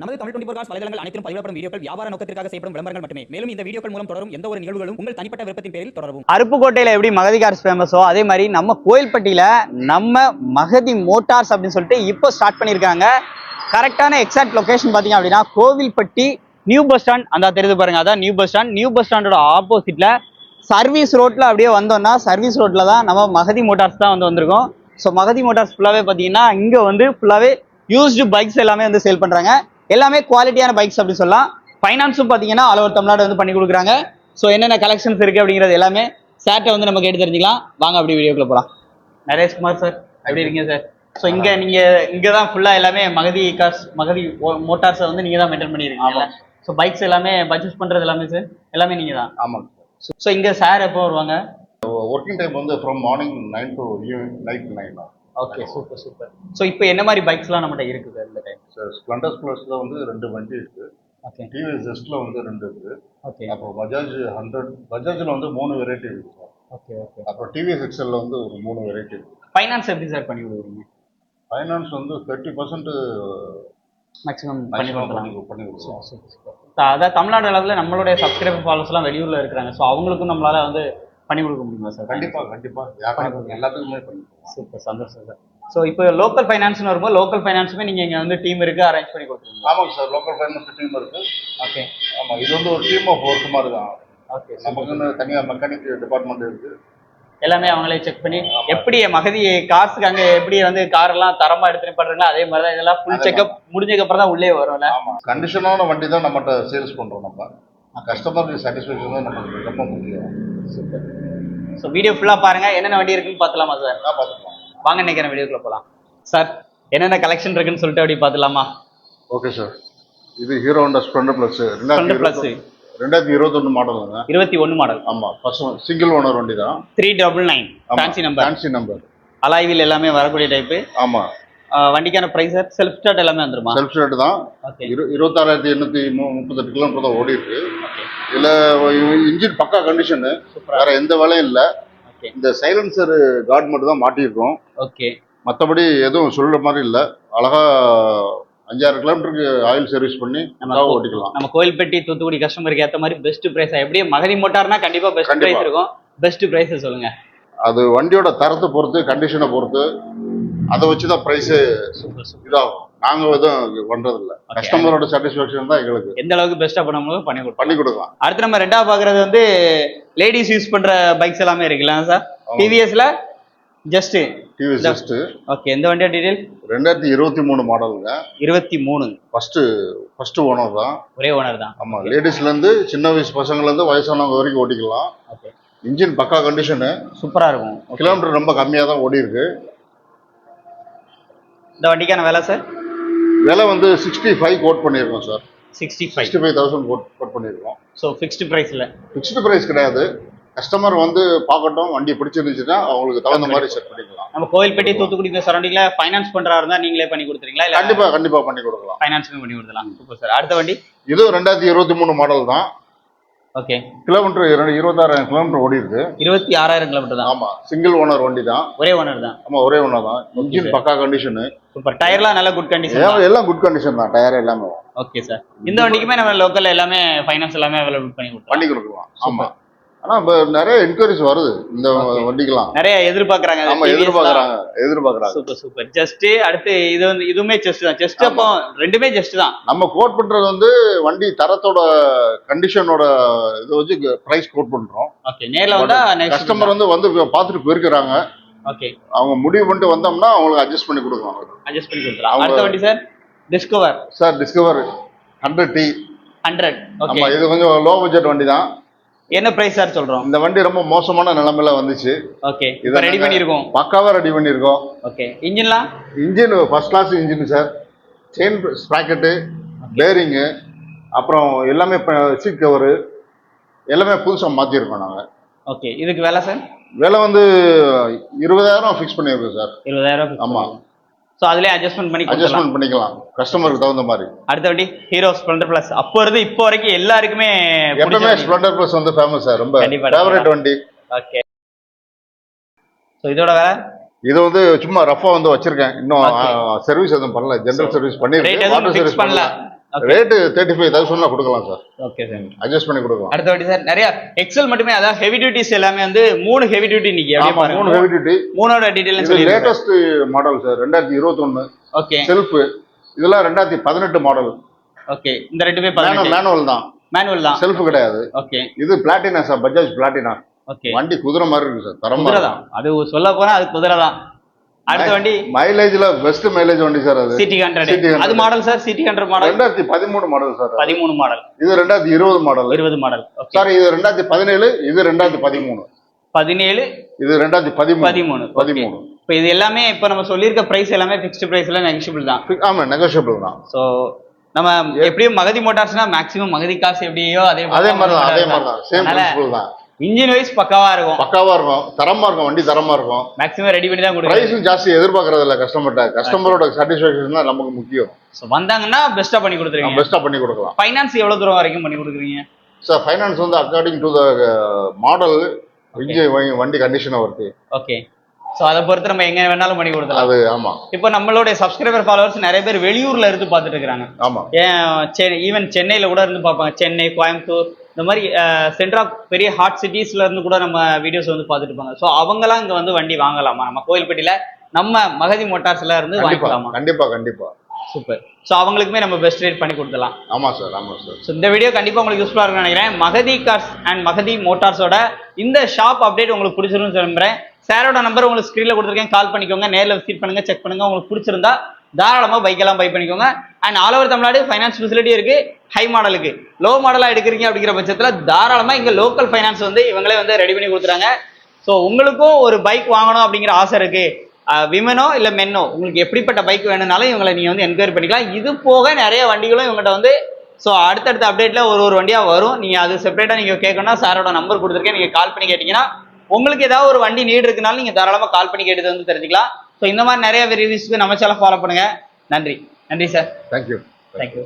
நமது Tamil twenty cos வலைதளங்கள் அனைத்தும் பதிவிடப்படும் வீடியோக்கள் வியாபார நோக்கத்திற்காக செய்யப்படும் விளம்பரங்கள் மட்டுமே. மேலும் இந்த வீடியோக்கள் மூலம் தொடரும் எந்த ஒரு நிகழ்வுகளும் உங்கள் தனிப்பட்ட விருப்பத்தின் பேரில் தொடரும் அருப்புக்கோட்டையில எப்படி மகதி கார்ஸ் ஃபேமஸோ அதே மாதிரி நம்ம கோயில்பட்டியில நம்ம மகதி மோட்டார்ஸ் அப்படின்னு சொல்லிட்டு இப்போ ஸ்டார்ட் பண்ணியிருக்காங்க. கரெக்டான எக்ஸாக்ட் லொகேஷன் பார்த்தீங்க அப்படின்னா கோவில்பட்டி நியூ பஸ் ஸ்டாண்ட் அந்த தெரியுது பாருங்க அதான் new bus stand new bus ஸ்டாண்டோட ஆப்போசிட்ல சர்வீஸ் ரோட்ல அப்படியே வந்தோம்னா சர்வீஸ் ரோட்ல தான் நம்ம மகதி மோட்டார்ஸ் தான் வந்து வந்திருக்கோம். ஸோ மகதி மோட்டார்ஸ் ஃபுல்லாவே பார்த்தீங்கன்னா இங்கே வந்து ஃபுல்லாகவே யூஸ்டு பைக்ஸ் எல்லாமே வந்து சேல் பண்ணுறாங்க எல்லாமே குவாலிட்டியான பைக்ஸ் அப்படி சொல்லலாம். ஃபைனான்ஸும் பார்த்தீங்கன்னா ஆல் ஓவர் தமிழ்நாடு வந்து பண்ணி கொடுக்குறாங்க. ஸோ என்னென்ன கலெக்ஷன்ஸ் இருக்கு அப்படிங்கிறது எல்லாமே சார்ட்ட வந்து நம்ம கேட்டு தெரிஞ்சுக்கலாம். வாங்க அப்படி வீடியோக்குள்ள போகலாம் நரேஷ்குமார் சார் எப்படி இருக்கீங்க சார் ஸோ இங்க நீங்க இங்க தான் ஃபுல்லா எல்லாமே மகதி கார்ஸ் மகதி மோட்டார்ஸை வந்து நீங்க தான் மெயின்டைன் பண்ணிருக்கீங்க. ஸோ பைக்ஸ் எல்லாமே பர்ச்சேஸ் பண்றது எல்லாமே சார் எல்லாமே நீங்க தான். ஆமாங்க ஸோ இங்க சார் எப்போ வருவாங்க? ஒர்க்கிங் டைம் வந்து from morning nine to evening night nine okay super super so இப்போ என்ன மாதிரி பைக்ஸ்லாம் நம்மகிட்ட இருக்கு சார் இந்த டைம் சார் ஸ்ப்ளண்டர்ஸ் ப்ளஸில் வந்து ரெண்டு வண்டி இருக்கு. ஓகே டிவிஎஸ் ஜெஸ்ட்டில் வந்து ரெண்டு இருக்கு. ஓகே அப்புறம் பஜாஜ் ஹண்ட்ரட் பஜாஜில் வந்து மூணு வெரைட்டி இருக்கு சார் ஓகே ஓகே அப்புறம் டிவிஎஸ் எக்ஸலில் வந்து ஒரு மூணு வெரைட்டி இருக்கு. ஃபைனான்ஸ் எப்படி சார் பண்ணி கொடுக்குறீங்க? ஃபைனான்ஸ் வந்து தேர்ட்டி பர்சன்ட் மேக்ஸிமம் பண்ணி கொடுக்கலாம். அதான் தமிழ்நாடு அளவில் நம்மளுடைய சப்ஸ்கிரைபர் ஃபாலோஸ்லாம் வெளியூர்ல இருக்கிறாங்க. ஸோ அவங்களுக்கும் நம்மளால வந்து பண்ணி கொடுக்க முடியுமா சார் கண்டிப்பா கண்டிப்பா. வியாபாரம் எல்லாத்துக்குமே பண்ணி சூப்பர் சந்தோஷம் சார் ஸோ இப்போ லோக்கல் ஃபைனான்ஸ்னு வரும்போது லோக்கல் ஃபைனான்ஸுமே நீங்கள் இங்கே வந்து டீம் இருக்கு அரேஞ்ச் பண்ணி கொடுத்துருங்க ஆமாங்க சார் லோக்கல் ஃபைனான்ஸ் டீம் இருக்கு. ஓகே ஆமாம் இது வந்து ஒரு டீம் ஆஃப் ஒர்க் மாதிரி தான். ஓகே நமக்குன்னு தனியாக மெக்கானிக் டிபார்ட்மெண்ட் இருக்கு. எல்லாமே அவங்களே செக் பண்ணி எப்படி மகதி காசுக்கு அங்கே எப்படி வந்து கார் எல்லாம் தரமா எடுத்துட்டு பண்றாங்களோ அதே மாதிரி தான் இதெல்லாம் ஃபுல் செக்அப் முடிஞ்சதுக்கு அப்புறம் தான் உள்ளே வரும்ல? கண்டிஷனான வண்டி தான் நம்மகிட்ட சேல்ஸ் பண்றோம் நம்ம. கஸ்டமர் சாட்டிஸ்ஃபேக்ஷன் தான் நமக்கு ரொம்ப முக்கியம். சூப்பர் ஸோ வீடியோ ஃபுல்லாக பாருங்க. என்னென்ன வண்டி இருக்குன்னு பார்த்துலாமா சார் பார்த்துக்கலாம். வாங்க நினைக்கிறேன் வீடியோக்குள்ள போகலாம் சார் என்னென்ன கலெக்ஷன் இருக்குன்னு சொல்லிட்டு அப்படி பார்த்துலாமா ஓகே சார் இது Hero Honda Splendor plus Splendor Plus. ரெண்டாயிரத்தி இருபத்தொன்னு மாடலுங்க இருபத்தி ஒன்று மாடல் ஆமா ஃபர்ஸ்ட் சிங்கிள் ஓனர் வண்டி தான். Three double nine fancy number fancy number அலாய்வில் எல்லாமே வரக்கூடிய டைப்பு ஆமா. வண்டிக்கான ப்ரைஸ் சார் செல்ஃப் ஸ்டார்ட் எல்லாமே வந்துருமா? செல்ஃப் ஸ்டார்ட் தான். இருபத்தாறாயிரத்தி எண்ணூத்தி மு- முப்பத்தெட்டு கிலோமீட்டர் தான் ஓடி இருக்கு இதுல இன்ஜின் பக்கா கண்டிஷனு வேற எந்த வேலையும் இல்ல. இந்த சைலன்சர் கார்டு மட்டும் தான் மாட்டியிருக்கோம். ஓகே மற்றபடி எதுவும் சொல்ற மாதிரி இல்லை. அழகா அஞ்சாறு கிலோமீட்டருக்கு ஆயில் சர்வீஸ் பண்ணி கோ- ஓட்டிக்கலாம். நம்ம கோயில்பட்டி தூத்துக்குடி கஸ்டமருக்கு ஏற்ற மாதிரி பெஸ்ட் பிரைஸ் எப்படியே மகதி மோட்டார்னா கண்டிப்பா பெஸ்ட். பிரைஸ் இருக்கும். பெஸ்ட் பிரைஸ் சொல்லுங்க. அது வண்டியோட தரத்தை பொறுத்து கண்டிஷனை பொறுத்து அதை வச்சு தான் ப்ரைஸு இதாகும். நாங்கள் எதுவும் பண்றது இல்ல கஸ்டமரோட சாட்டிஸ்ஃபேக்ஷன் தான் எங்களுக்கு. எந்த அளவுக்கு பெஸ்டா பண்ண முடியும் பண்ணி பண்ணி கொடுக்கலாம். அடுத்து நம்ம ரெண்டாவது பாக்குறது வந்து லேடிஸ் யூஸ் பண்ற பைக்ஸ் எல்லாமே இருக்குல்ல சார். டிவிஎஸ்ல ஜஸ்ட் டிவி ஜஸ்ட் ஓகே எந்த வண்டியா டீடைல் ரெண்டாயிரத்தி இருபத்தி மூணு மாடலுங்க இருபத்தி மூணு. ஃபர்ஸ்ட் ஃபர்ஸ்ட் ஓனர் தான். ஒரே ஓனர் தான். ஆமா லேடிஸ்ல இருந்து சின்ன வயசு பசங்கள்ல இருந்து வயசானவங்க வரைக்கும் ஓட்டிக்கலாம். ஓகே இன்ஜின் பக்கா கண்டிஷனு சூப்பரா இருக்கும். கிலோமீட்டர் ரொம்ப கம்மியாக தான் ஓடி இருக்கு இந்த வண்டிக்கான விலை சார் விலை வந்து சிக்ஸ்டி ஃபைவ் கோட் பண்ணியிருக்கோம் sir sixty five sixty five thousand quote quote பண்ணியிருக்கோம் ஸோ ஃபிக்ஸ்டு ப்ரைஸ்ல ஃபிக்ஸ்டு ப்ரைஸ் கிடையாது. கஸ்டமர் வந்து பார்க்கட்டும் வண்டி பிடிச்சிருந்துச்சுன்னா அவங்களுக்கு தகுந்த மாதிரி செட் பண்ணிக்கலாம். நம்ம கோயில்பட்டி தூத்துக்குடி இந்த சரௌண்டிங்ல ஃபைனான்ஸ் பண்றா இருந்தா நீங்களே பண்ணி கொடுத்துறீங்களா இல்ல கண்டிப்பா கண்டிப்பா பண்ணி கொடுக்கலாம். ஃபைனான்ஸுமே பண்ணி கொடுத்துலாம் சூப்பர் சார் அடுத்த வண்டி? இதுவும் ரெண்டாயிரத்தி இருபத்தி மூணு மாடல் தான். ஓகே. கிலோமீட்டர் இருபத்தாறாயிரம் கிலோமீட்டர் ஓடி இருக்கு இருபத்தி ஆறாயிரம் கிலோமீட்டர் தான். ஆமா சிங்கிள் ஓனர் வண்டி தான். ஒரே ஓனர் தான். ஆமா ஒரே ஓனர் தான். இன்ஜின் பக்கா கண்டிஷனு சூப்பர் டயர்லாம் நல்ல குட் கண்டிஷன் எல்லாம் குட் கண்டிஷன் தான். டயர் எல்லாமே ஓகே சார் இந்த வண்டிக்குமே நம்ம லோக்கல்ல எல்லாமே ஃபைனான்ஸ் எல்லாமே அவைலபிள் பண்ணி கொடுத்தோம் பண்ணி கொடுக்கலாம். ஆமா. ஆனா நிறைய என்கொயரிஸ் வருது இந்த வண்டிக்கெல்லாம். நிறைய எதிர்பார்க்கறாங்க ஆமா எதிர்பார்க்கறாங்க எதிர்பார்க்கறாங்க. சூப்பர் சூப்பர் ஜஸ்ட் அடுத்து இது வந்து இதுவுமே ஜஸ்ட் தான். ஜஸ்ட் அப்போ ரெண்டுமே ஜஸ்ட் தான். நம்ம கோட் பண்றது வந்து வண்டி தரத்தோட கண்டிஷனோட இதை வச்சு பிரைஸ் கோட் பண்றோம். ஓகே நேர்ல வந்தா கஸ்டமர் வந்து வந்து பார்த்துட்டு போயிருக்கிறாங்க. ஓகே அவங்க முடிவு பண்ணிட்டு வந்தோம்னா அவங்களுக்கு அட்ஜஸ்ட் பண்ணி கொடுக்கலாம். அட்ஜஸ்ட் பண்ணி அவங்க- அடுத்த வண்டி sir Discover sir Discover hundred T hundred okay ஆமா இது கொஞ்சம் லோ பட்ஜெட் வண்டி தான் என்ன பிரைஸ் சார் சொல்றோம்? இந்த வண்டி ரொம்ப மோசமான நிலைமையில வந்துச்சு. ஓகே இதை ரெடி நாங்க பண்ணியிருக்கோம். பக்காவா ரெடி பண்ணியிருக்கோம். Okay இன்ஜின்லாம் engine first class engine sir chain sprocket bearing அப்புறம் எல்லாமே சீட் கவரு எல்லாமே புதுசாக மாற்றிருக்கோம் நாங்கள் ஓகே இதுக்கு வேலை சார் விலை வந்து இருபதாயிரம் ஃபிக்ஸ் பண்ணியிருக்கோம் சார் இருபதாயிரம் ஆமா. ஸோ அதுலேயே அட்ஜஸ்ட்மெண்ட் பண்ணி அட்ஜஸ்ட்மெண்ட் பண்ணிக்கலாம். கஸ்டமருக்கு தகுந்த மாதிரி. அடுத்த வண்டி ஹீரோ ஸ்ப்ளெண்டர் பிளஸ் அப்போ இருந்து இப்போ வரைக்கும் எல்லாருக்குமே எப்பவுமே ஸ்ப்ளெண்டர் ப்ளஸ் வந்து ஃபேமஸ் சார் ரொம்ப ஃபேவரட் வண்டி. ஓகே ஸோ இதோட வேலை? இது வந்து சும்மா ரஃபா வந்து வச்சிருக்கேன். இன்னும். சர்வீஸ் எதுவும் பண்ணல. General service water fix service பண்ணல. ரேட்டு தேர்ட்டி ஃபைவ் தௌசண்ட்ல கொடுக்கலாம் சார் ஓகே சார் அட்ஜஸ்ட் பண்ணி கொடுக்கலாம். அடுத்த வாட்டி சார் நிறைய எக்ஸல் மட்டுமே அதாவது ஹெவி டியூட்டிஸ் எல்லாமே வந்து மூணு ஹெவி டியூட்டி ஆமா மூணு ஹெவி டியூட்டி மூணோட டீடைல் சொல்லி லேட்டஸ்ட் மாடல் சார் ரெண்டாயிரத்தி இருபத்தொன்னு. ஓகே செல்ஃப் இதெல்லாம் ரெண்டாயிரத்தி பதினெட்டு மாடல் ஓகே இந்த ரெண்டுமே மேனுவல் தான். மேனுவல் தான். செல்ஃப் கிடையாது. ஓகே இது Platina sir Bajaj Platina okay வண்டி குதிரை மாதிரி இருக்கு சார் தரமா அது சொல்ல போனா அது குதிரை தான். அடுத்த வண்டி. மைலேஜ்ல பெஸ்ட் மைலேஜ் வண்டி சார் அது. CT hundred CT 100. அது model sir CT hundred model ரெண்டாயிரத்தி பதிமூணு மாடல் சார். பதிமூணு மாடல் இது ரெண்டாயிரத்தி இருபது மாடல் இருபது மாடல் சார் இது ரெண்டாயிரத்தி பதினேழு இது ரெண்டாயிரத்தி பதிமூணு. பதினேழு இது ரெண்டாயிரத்தி பதிமூணு. பதிமூணு. பதிமூணு. இப்போ இது எல்லாமே இப்போ நம்ம சொல்லியிருக்க பிரைஸ் எல்லாமே ஃபிக்ஸ்டு பிரைஸ்ல நெகிஷிபிள் தான். ஆமா நெகோஷியபிள் தான். ஸோ நம்ம எப்படியும் மகதி மோட்டார்ஸ்னா மேக்ஸிமம் மகதி காசு எப்படியோ அதே அதே மாதிரி தான் அதே மாதிரி தான். சேம் தான். இன்ஜின் வைஸ் பக்காவா இருக்கும். பக்காவா இருக்கும். தரமா இருக்கும். வண்டி தரமா இருக்கும். மேக்ஸிமம் ரெடி பண்ணி தான் கொடுக்குறோம் பிரைஸும் ஜாஸ்தி எதிர்பார்க்கறது இல்ல கஸ்டமர்கிட்ட கஸ்டமரோட சாட்டிஸ்ஃபேக்ஷன் தான் நமக்கு முக்கியம். ஸோ வந்தாங்கன்னா பெஸ்ட்டாக பண்ணி கொடுத்துருவீங்க. பெஸ்டா பண்ணி கொடுக்கலாம். ஃபைனான்ஸ் எவ்வளோ தூரம் வரைக்கும் பண்ணி கொடுக்குறீங்க? சார் ஃபைனான்ஸ் வந்து அக்கார்டிங் டு த மாடல் இஞ்சி வண்டி கண்டிஷனை ஒர்க்கு ஓகே ஸோ அதை பொறுத்து நம்ம எங்க வேணாலும் பண்ணி கொடுத்துலாம் அது ஆமா. இப்போ நம்மளுடைய சப்ஸ்கிரைபர் ஃபாலோவர்ஸ் நிறைய பேர் வெளியூர்ல இருந்து பார்த்துட்டு இருக்காங்க ஆமா. ஏன் சென்னை ஈவன் சென்னையில கூட இருந்து பார்ப்பாங்க. சென்னை கோயம்புத்தூர் இந்த மாதிரி சென்ட்ரா பெரிய ஹாட் சிட்டிஸ்ல இருந்து கூட நம்ம வீடியோஸ் வந்து பார்த்துட்டு இருப்பாங்க. ஸோ அவங்கலாம் இங்க வந்து வண்டி வாங்கலாமா? நம்ம கோயில்பட்டியில நம்ம மகதி மோட்டார்ஸ்ல இருந்து வாங்கிக்கலாமா? கண்டிப்பா கண்டிப்பா. சூப்பர் ஸோ அவங்களுக்குமே நம்ம பெஸ்ட் ரேட் பண்ணி கொடுத்துலாம் ஆமா சார் ஆமா சார் ஸோ இந்த வீடியோ கண்டிப்பாக உங்களுக்கு யூஸ்ஃபுல்லாக இருக்கும்னு நினைக்கிறேன். மகதி கார்ஸ் அண்ட் மகதி மோட்டார்ஸோட இந்த ஷாப் அப்டேட் உங்களுக்கு பிடிச்சிருன்னு சொல்லுறேன் சாரோட நம்பர் உங்களுக்கு ஸ்க்ரீனில் கொடுத்துருக்கேன். கால் பண்ணிக்கோங்க. நேரில் விசிட் பண்ணுங்க செக் பண்ணுங்க. உங்களுக்கு பிடிச்சிருந்தா தாராளமாக பைக்கெல்லாம் பை பண்ணிக்கோங்க. And all over Tamil Nadu finance facility இருக்கு. ஹை மாடலுக்கு லோ மாடலாக எடுக்கிறீங்க அப்படிங்கிற பட்சத்தில் தாராளமாக இங்கே லோக்கல் ஃபைனான்ஸ் வந்து இவங்களே வந்து ரெடி பண்ணி கொடுத்துறாங்க. ஸோ உங்களுக்கும் ஒரு பைக் வாங்கணும் அப்படிங்கிற ஆசை இருக்கு. விமனோ இல்லை மென்னோ உங்களுக்கு எப்படிப்பட்ட பைக் வேணும்னாலும் இவங்களை நீங்கள் வந்து என்கொயரி பண்ணிக்கலாம். இது போக நிறைய வண்டிகளும் இவங்ககிட்ட வந்து ஸோ அடுத்தடுத்த அப்டேட்ல ஒரு ஒரு வண்டியாக வரும். நீங்கள் அது செப்பரேட்டாக நீங்கள் கேட்கணும்னா சாரோட நம்பர் கொடுத்துருக்கேன். நீங்கள் கால் பண்ணி கேட்டிங்கன்னா உங்களுக்கு ஏதாவது ஒரு வண்டி நீடு இருக்குனாலும் நீங்கள் தாராளமாக கால் பண்ணி கேட்டது வந்து தெரிஞ்சுக்கலாம். ஸோ இந்த மாதிரி நிறைய ரிவ்யூஸ்க்கு நம்ம சேனல் ஃபாலோ பண்ணுங்க. நன்றி. நன்றி சார் தேங்க்யூ தேங்க்யூ